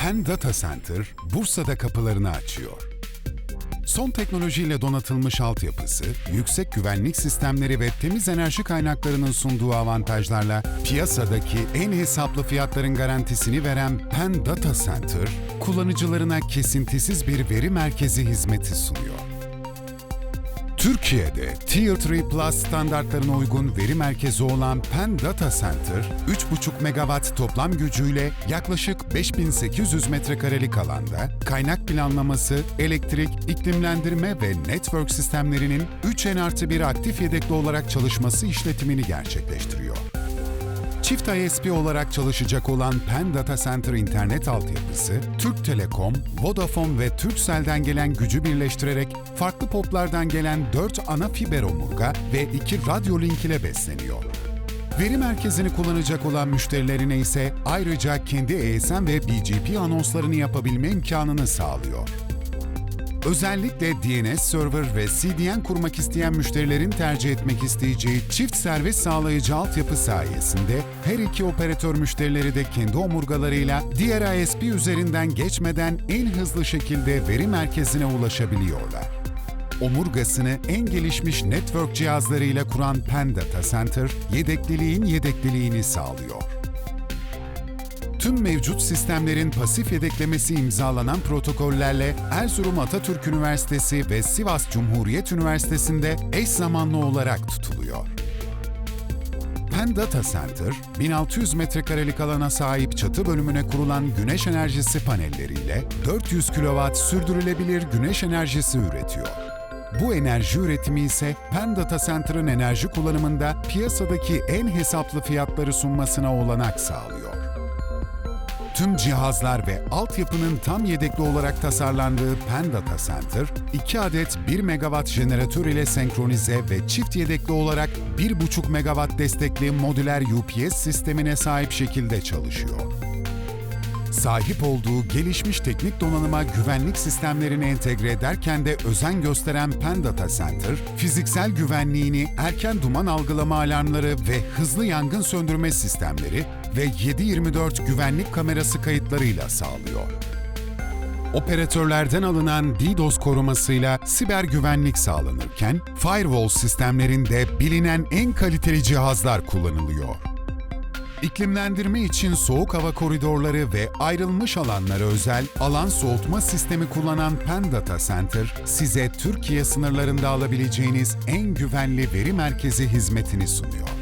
Penn Data Center, Bursa'da kapılarını açıyor. Son teknolojiyle donatılmış altyapısı, yüksek güvenlik sistemleri ve temiz enerji kaynaklarının sunduğu avantajlarla piyasadaki en hesaplı fiyatların garantisini veren Penn Data Center, kullanıcılarına kesintisiz bir veri merkezi hizmeti sunuyor. Türkiye'de Tier 3 Plus standartlarına uygun veri merkezi olan Penn Data Center, 3,5 megawatt toplam gücüyle yaklaşık 5800 metrekarelik alanda kaynak planlaması, elektrik, iklimlendirme ve network sistemlerinin 3 N artı 1 aktif yedekli olarak çalışması işletimini gerçekleştiriyor. Çift ISP olarak çalışacak olan Penn Data Center internet altyapısı, Türk Telekom, Vodafone ve Turkcell'den gelen gücü birleştirerek farklı poplardan gelen 4 ana fiber omurga ve 2 radyo link ile besleniyor. Veri merkezini kullanacak olan müşterilerine ise ayrıca kendi ESM ve BGP anonslarını yapabilme imkanını sağlıyor. Özellikle DNS server ve CDN kurmak isteyen müşterilerin tercih etmek isteyeceği çift servis sağlayıcı altyapı sayesinde her iki operatör müşterileri de kendi omurgalarıyla diğer ISP üzerinden geçmeden en hızlı şekilde veri merkezine ulaşabiliyorlar. Omurgasını en gelişmiş network cihazlarıyla kuran Penn Data Center, yedekliliğin yedekliliğini sağlıyor. Tüm mevcut sistemlerin pasif yedeklemesi imzalanan protokollerle Erzurum Atatürk Üniversitesi ve Sivas Cumhuriyet Üniversitesi'nde eş zamanlı olarak tutuluyor. Penn Data Center, 1600 metrekarelik alana sahip çatı bölümüne kurulan güneş enerjisi panelleriyle 400 kW sürdürülebilir güneş enerjisi üretiyor. Bu enerji üretimi ise Penn Data Center'ın enerji kullanımında piyasadaki en hesaplı fiyatları sunmasına olanak sağlıyor. Tüm cihazlar ve altyapının tam yedekli olarak tasarlandığı Penn Data Center, 2 adet 1 megawatt jeneratör ile senkronize ve çift yedekli olarak 1,5 megawatt destekli modüler UPS sistemine sahip şekilde çalışıyor. Sahip olduğu gelişmiş teknik donanıma güvenlik sistemlerini entegre ederken de özen gösteren Penn Center, fiziksel güvenliğini erken duman algılama alarmları ve hızlı yangın söndürme sistemleri ve 7/24 güvenlik kamerası kayıtlarıyla sağlıyor. Operatörlerden alınan DDoS korumasıyla siber güvenlik sağlanırken, firewall sistemlerinde bilinen en kaliteli cihazlar kullanılıyor. İklimlendirme için soğuk hava koridorları ve ayrılmış alanlara özel alan soğutma sistemi kullanan Penn Data Center, size Türkiye sınırlarında alabileceğiniz en güvenli veri merkezi hizmetini sunuyor.